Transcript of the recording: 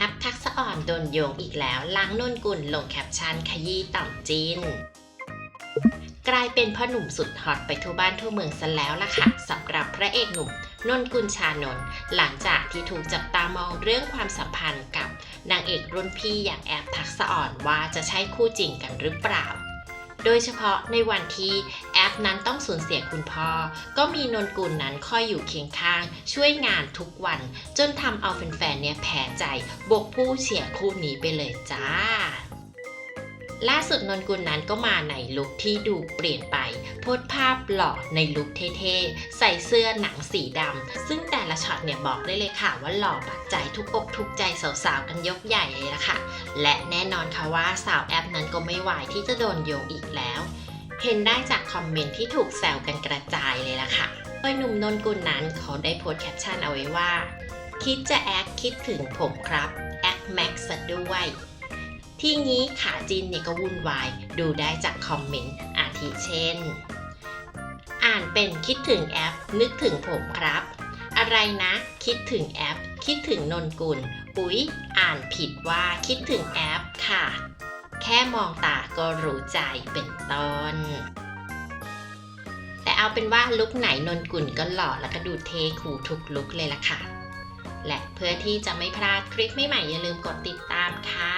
แอปทักษะอ่อนโดนโยงอีกแล้วล้างนนกุลลงแคปชั่นขยี้ต่ำจีนกลายเป็นพ่อหนุ่มสุดฮอตไปทั่วบ้านทั่วเมืองซะแล้วล่ะค่ะสำหรับพระเอกหนุ่มนนกุลชานนท์หลังจากที่ถูกจับตามองเรื่องความสัมพันธ์กับนางเอกรุ่นพี่อย่างแอปทักษะอ่อนว่าจะใช่คู่จริงกันหรือเปล่า โดยเฉพาะในวันที่แอปนั้นต้องสูญเสียคุณพ่อ ก็มีนนกุลนั้นคอยอยู่เคียงข้าง ช่วยงานทุกวัน จนทำเอาแฟนๆเนี่ยแพ้ใจ บกผู้เชียร์คู่นี้ไปเลยจ้า ล่าสุดนนกุลนั้นก็มาในลุคที่ดูเปลี่ยนไปโพสภาพหล่อในลุคเท่ๆ ใส่เสื้อหนังสีดำ ซึ่งแต่ละช็อตเนี่ยบอกได้เลยค่ะว่าหล่อบาดใจทุกอกทุกใจสาวๆ กันยกใหญ่เลยละค่ะ และแน่นอนค่ะว่าสาวแอปนั้นก็ไม่ไหวที่จะโดนโยงอีกแล้ว เห็นได้จากคอมเมนต์ที่ถูกแซวกันกระจายเลยล่ะค่ะโดยหนุ่มนนกุลนั้นเขาได้โพสแคปชั่นเอาไว้ว่า คิดจะแอคคิดถึงผมครับแอคแม็กซ์ด้วย ที่นี้ขาจินเนี่ยก็วุ่นวาย ดูได้จากคอมเมนต์อาทิเช่น อ่านเป็นคิดถึงแอป นึกถึงผมครับ อะไรนะ คิดถึงแอป คิดถึงนนกุล อุ๊ย อ่านผิดว่าคิดถึงแอปค่ะ แค่มองตาก็รู้ใจเป็นต้นแต่เอาเป็นว่าลุกไหนนนกุลก็หล่อแล้วก็ดูเทคูทุกลุกเลยล่ะค่ะและเพื่อที่จะไม่พลาดคลิปใหม่ๆอย่าลืมกดติดตามค่ะ